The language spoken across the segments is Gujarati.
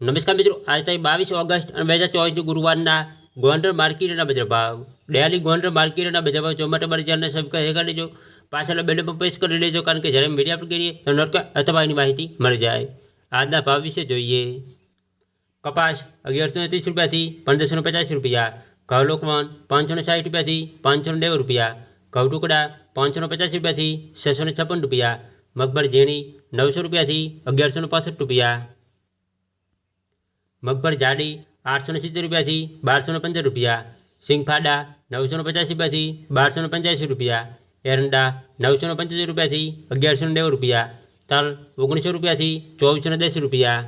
નમસ્કાર મિત્રો, આજે તારીખ બાવીસ ઓગસ્ટ અને બે હજાર ચોવીસ ગુરુવારના ગોંડલ માર્કેટના બજાર ભાવ. ડેલી ગોંડલ માર્કેટના બજાર ભાવ ચોમાટા મારી ચેનલને સબસ્ક્રાઈબ કરી લેજો પાછળ બેલ પર પ્રેસ કરી લેજો કારણ કે જ્યારે મીડિયા પર કરીએ તો નોટકા અથવા એની માહિતી મળી જાય. આજના ભાવ વિશે જોઈએ. કપાસ અગિયારસો ત્રીસ રૂપિયાથી પંદરસો પચાસ રૂપિયા. ઘઉં લોકવન પાંચસો સાઠ રૂપિયાથી પાંચસો નેવું રૂપિયા. ઘઉં ટુકડા પાંચસો પચાસ રૂપિયાથી છસો છપ્પન રૂપિયા. મગફળી ઝીણી નવસો રૂપિયાથી અગિયારસો પાસઠ રૂપિયા. મગફળી, જાડી આઠસો સિત્તેર રૂપિયાથી બારસો પંદર રૂપિયા. સિંગફાડા નવસો ને પચાસ રૂપિયાથી બારસો ને પંચ્યાસી રૂપિયા. એરંડા નવસો પંચોતેર રૂપિયાથી અગિયારસો ને નેવું રૂપિયા. તલ ઓગણીસો રૂપિયાથી ચોવીસો દસ રૂપિયા.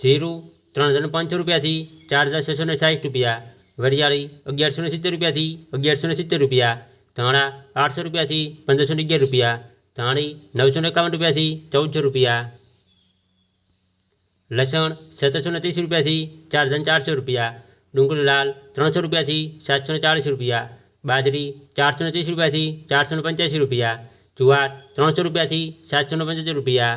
જીરું ત્રણ હજાર પાંચસો રૂપિયાથી ચાર હજાર છસો ને સાઠ રૂપિયા. વરિયાળી અગિયારસો ને સિત્તેર રૂપિયાથી અગિયારસો ને સિત્તેર રૂપિયા. ધાણા આઠસો રૂપિયાથી પંદરસો ને અગિયાર રૂપિયા. ધાણી નવસો ને એકાવન રૂપિયાથી ચૌદસો રૂપિયા. લસણ સત્તરસો ને ત્રીસ રૂપિયાથી ચાર હજાર ચારસો રૂપિયા, ડુંગળી લાલ ત્રણસો રૂપિયાથી સાતસો ને ચાળીસ રૂપિયા, બાજરી ચારસો ને ત્રીસ રૂપિયાથી ચારસો ને પંચ્યાસી રૂપિયા, જુવાર ત્રણસો રૂપિયાથી સાતસો ને પંચોતેર રૂપિયા,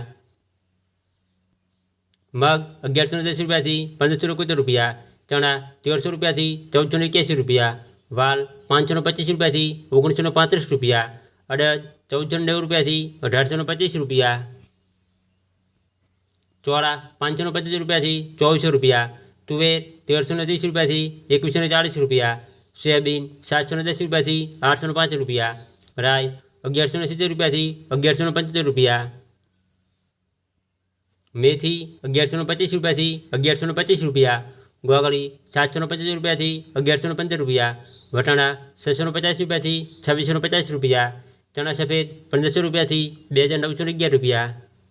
મગ અગિયારસો ને દસ રૂપિયાથી પંદરસો એકોતેર રૂપિયા, ચણા તેરસો રૂપિયાથી ચૌદસો ને એક્યાસી રૂપિયા, વાલ પાંચસો ને પચીસ રૂપિયાથી ઓગણીસો ને પાંત્રીસ રૂપિયા, અડદ ચૌદસો ને નેવું રૂપિયાથી અઢારસો ને પચીસ રૂપિયા ચોળા પાંચસો પચાસ રૂપિયાથી ચોવીસો રૂપિયા, તુવેર તેરસો ને ત્રીસ રૂપિયાથી એકવીસો ને ચાળીસ રૂપિયા, સોયાબીન સાતસો ને દસ રૂપિયાથી આઠસો ને પાંચ રૂપિયા રાય અગિયારસો ને સિત્તેર રૂપિયાથી અગિયારસો ને પંચોતેર રૂપિયા. મેથી અગિયારસો ને પચીસ રૂપિયાથી અગિયારસો ને પચીસ રૂપિયા, ગોગળી સાતસો ને પચાસ રૂપિયાથી અગિયારસો ને પંદર રૂપિયા, વટાણા છસો ને પચાસ રૂપિયાથી છવ્વીસો ને પચાસ રૂપિયા, ચણા સફેદ પંદરસો રૂપિયાથી બે હજાર નવસો ને અગિયાર રૂપિયા.